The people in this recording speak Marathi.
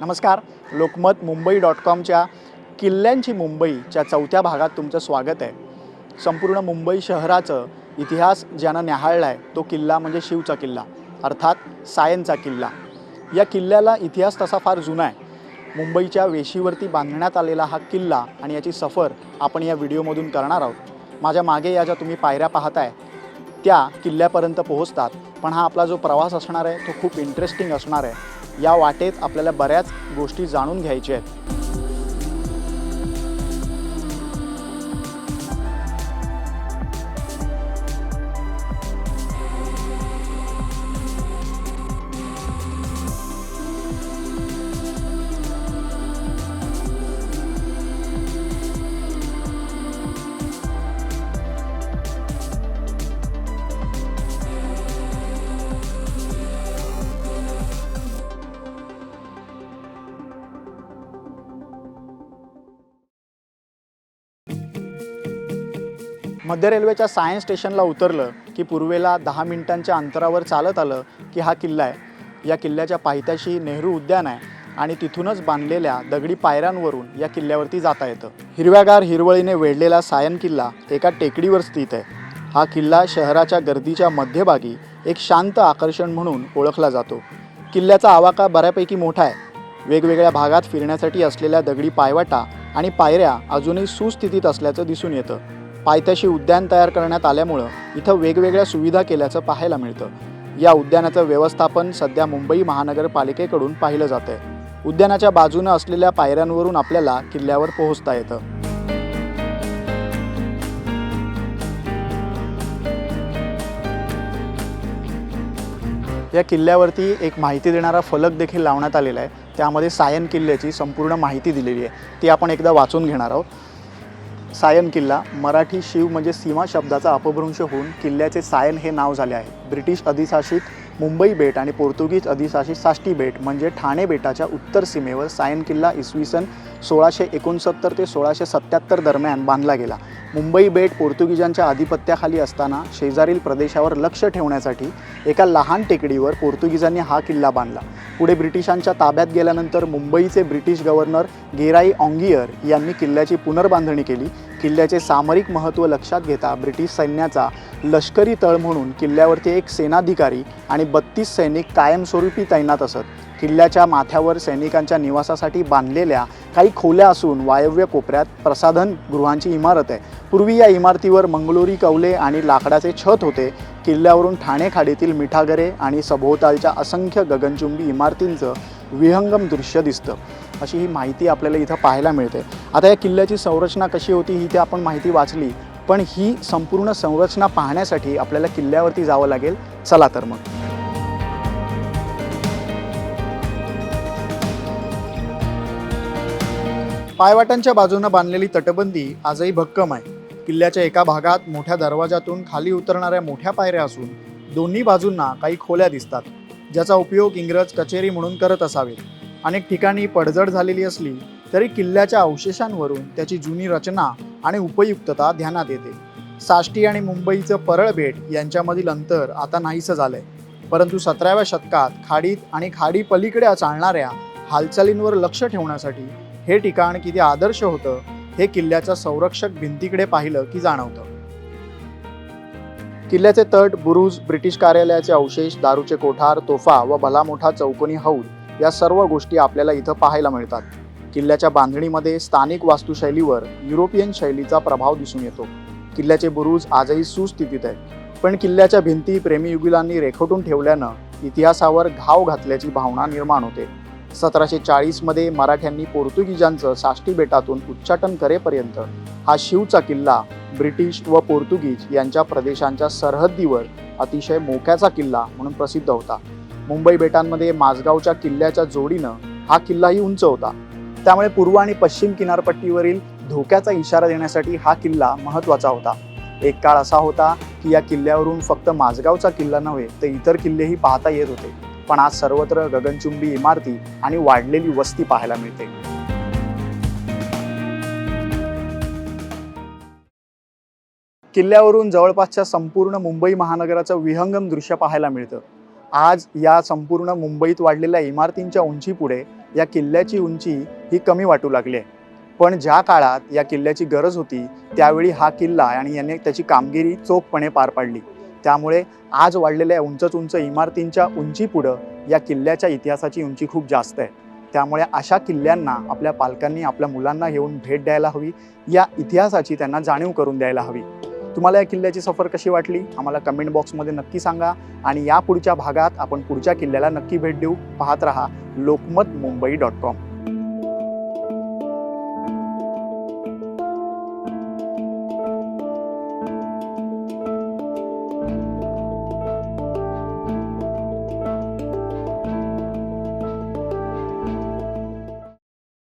नमस्कार. लोकमत मुंबई डॉट कॉमच्या किल्ल्यांची मुंबईच्या चौथ्या भागात तुमचं स्वागत आहे. संपूर्ण मुंबई शहराचं इतिहास ज्यानं न्याहाळला आहे तो किल्ला म्हणजे शिवचा किल्ला अर्थात सायनचा किल्ला. या किल्ल्याला इतिहास तसा फार जुना आहे. मुंबईच्या वेशीवरती बांधण्यात आलेला हा किल्ला आणि याची सफर आपण या व्हिडिओमधून करणार आहोत. माझ्या मागे या ज्या तुम्ही पायऱ्या पाहताय त्या किल्ल्यापर्यंत पोहोचतात. पण हा आपला जो प्रवास असणार आहे तो खूप इंटरेस्टिंग असणार आहे. या वाटेत आपल्याला बऱ्याच गोष्टी जाणून घ्यायच्या आहेत. मध्य रेल्वेच्या सायन्स स्टेशनला उतरलं की पूर्वेला दहा मिनिटांच्या अंतरावर चालत आलं की हा किल्ला आहे. या किल्ल्याच्या पायथ्याशी नेहरू उद्यान आहे आणि तिथूनच बांधलेल्या दगडी पायऱ्यांवरून या किल्ल्यावरती जाता येतं. हिरव्यागार हिरवळीने वेढलेला सायन किल्ला एका टेकडीवर स्थित आहे. हा किल्ला शहराच्या गर्दीच्या मध्यभागी एक शांत आकर्षण म्हणून ओळखला जातो. किल्ल्याचा आवाका बऱ्यापैकी मोठा आहे. वेगवेगळ्या भागात फिरण्यासाठी असलेल्या दगडी पायवाटा आणि पायऱ्या अजूनही सुस्थितीत असल्याचं दिसून येतं. पायथ्याशी उद्यान तयार करण्यात आल्यामुळं इथं वेगवेगळ्या सुविधा केल्याचं पाहायला मिळतं. या उद्यानाचं व्यवस्थापन सध्या मुंबई महानगरपालिकेकडून पाहिलं जात आहे उद्यानाच्या बाजूनं असलेल्या पायऱ्यांवरून आपल्याला किल्ल्यावर पोहोचता येतं. या किल्ल्यावरती एक माहिती देणारा फलक देखील लावण्यात आलेला आहे. त्यामध्ये सायन किल्ल्याची संपूर्ण माहिती दिलेली आहे. ती आपण एकदा वाचून घेणार आहोत. सायन किल्ला मराठी शिव म्हणजे सीमा शब्दाचा अपभ्रंश होऊन किल्ल्याचे सायन हे नाव झाले आहे. ब्रिटिश अधिशासित मुंबई बेट आणि पोर्तुगीज अधिशासित साष्टी बेट म्हणजे ठाणे बेटाच्या उत्तर सीमेवर सायन किल्ला इसवी सन सोळाशे एकोणसत्तर ते सोळाशे सत्त्याहत्तर दरम्यान बांधला गेला. मुंबई बेट पोर्तुगीजांच्या आधिपत्याखाली असताना शेजारील प्रदेशावर लक्ष ठेवण्यासाठी एका लहान टेकडीवर पोर्तुगीजांनी हा किल्ला बांधला. पुढे ब्रिटिशांच्या ताब्यात गेल्यानंतर मुंबईचे ब्रिटिश गव्हर्नर गेराई ऑंगियर यांनी किल्ल्याची पुनर्बांधणी केली. किल्ल्याचे सामरिक महत्त्व लक्षात घेता ब्रिटिश सैन्याचा लष्करी तळ म्हणून किल्ल्यावरती एक सेनाधिकारी आणि बत्तीस सैनिक कायमस्वरूपी तैनात असत. किल्ल्याच्या माथ्यावर सैनिकांच्या निवासासाठी बांधलेल्या काही खोल्या असून वायव्य कोपऱ्यात प्रसाधन गृहांची इमारत आहे. पूर्वी या इमारतीवर मंगलोरी कवले आणि लाकडाचे छत होते. किल्ल्यावरून ठाणे खाडीतील मिठागरे आणि सभोवतालच्या असंख्य गगनचुंबी इमारतींचं विहंगम दृश्य दिसतं. अशी ही माहिती आपल्याला इथं पाहायला मिळते. आता या किल्ल्याची संरचना कशी होती ही ते आपण माहिती वाचली. पण ही संपूर्ण संरचना पाहण्यासाठी आपल्याला किल्ल्यावरती जावं लागेल. चला तर मग. पायवाटांच्या बाजूनं बांधलेली तटबंदी आजही भक्कम आहे. किल्ल्याच्या एका भागात मोठ्या दरवाजातून खाली उतरणाऱ्या मोठ्या पायऱ्या असून दोन्ही बाजूंना काही खोल्या दिसतात. ज्याचा उपयोग इंग्रज कचेरी म्हणून करत असावेत. अनेक ठिकाणी पडझड झालेली असली तरी किल्ल्याच्या अवशेषांवरून त्याची जुनी रचना आणि उपयुक्तता ध्यानात येते. साष्टी आणि मुंबईचं परळ बेट यांच्यामधील अंतर आता नाहीसं झालंय. परंतु सतराव्या शतकात खाडीत आणि खाडी पलीकडे चालणाऱ्या हालचालींवर लक्ष ठेवण्यासाठी हे ठिकाण किती आदर्श होतं हे किल्ल्याच्या संरक्षक भिंतीकडे पाहिलं की जाणवतं. किल्ल्याचे तट बुरुज ब्रिटिश कार्यालयाचे अवशेष दारूचे कोठार तोफा व भला मोठा चौकोनी हौद या सर्व गोष्टी आपल्याला इथं पाहायला मिळतात. किल्ल्याच्या बांधणीमध्ये स्थानिक वास्तुशैलीवर युरोपियन शैलीचा प्रभाव दिसून येतो. किल्ल्याचे बुरुज आजही सुस्थितीत आहेत. पण किल्ल्याच्या भिंती प्रेमीयुगुलांनी रेखोटून ठेवल्यानं इतिहासावर घाव घातल्याची भावना निर्माण होते. सतराशे चाळीसमध्ये मराठ्यांनी पोर्तुगीजांचं साष्टी बेटातून उच्चाटन करेपर्यंत हा शिवचा किल्ला ब्रिटिश व पोर्तुगीज यांच्या प्रदेशांच्या सरहद्दीवर अतिशय मोक्याचा किल्ला म्हणून प्रसिद्ध होता. मुंबई बेटांमध्ये माझगावच्या किल्ल्याच्या जोडीनं हा किल्लाही उंच होता. त्यामुळे पूर्व आणि पश्चिम किनारपट्टीवरील धोक्याचा इशारा देण्यासाठी हा किल्ला महत्त्वाचा होता. एक काळ असा होता की या किल्ल्यावरून फक्त माझगावचा किल्ला नव्हे तर इतर किल्लेही पाहता येत होते. पण आज सर्वत्र गगनचुंबी इमारती आणि वाढलेली वस्ती पाहायला मिळते. किल्ल्यावरून जवळपासच्या संपूर्ण मुंबई महानगराचं विहंगम दृश्य पाहायला मिळतं. आज या संपूर्ण मुंबईत वाढलेल्या इमारतींच्या उंचीपुढे या किल्ल्याची उंची ही कमी वाटू लागली आहे. पण ज्या काळात या किल्ल्याची गरज होती त्यावेळी हा किल्ला आणि याने त्याची कामगिरी चोखपणे पार पाडली. त्यामुळे आज वाढलेल्या उंचच उंच इमारतींच्या उंचीपुढं या किल्ल्याच्या इतिहासाची उंची खूप जास्त आहे. त्यामुळे अशा किल्ल्यांना आपल्या पालकांनी आपल्या मुलांना येऊन भेट द्यायला हवी. या इतिहासाची त्यांना जाणीव करून द्यायला हवी. तुम्हाला या किल्ल्याची सफर कशी वाटली? आम्हाला कमेंट बॉक्समध्ये नक्की सांगा. आणि या पुढच्या भागात आपण पुढच्या किल्ल्याला नक्की भेट देऊ. पाहत रहा लोकमत मुंबई डॉट कॉम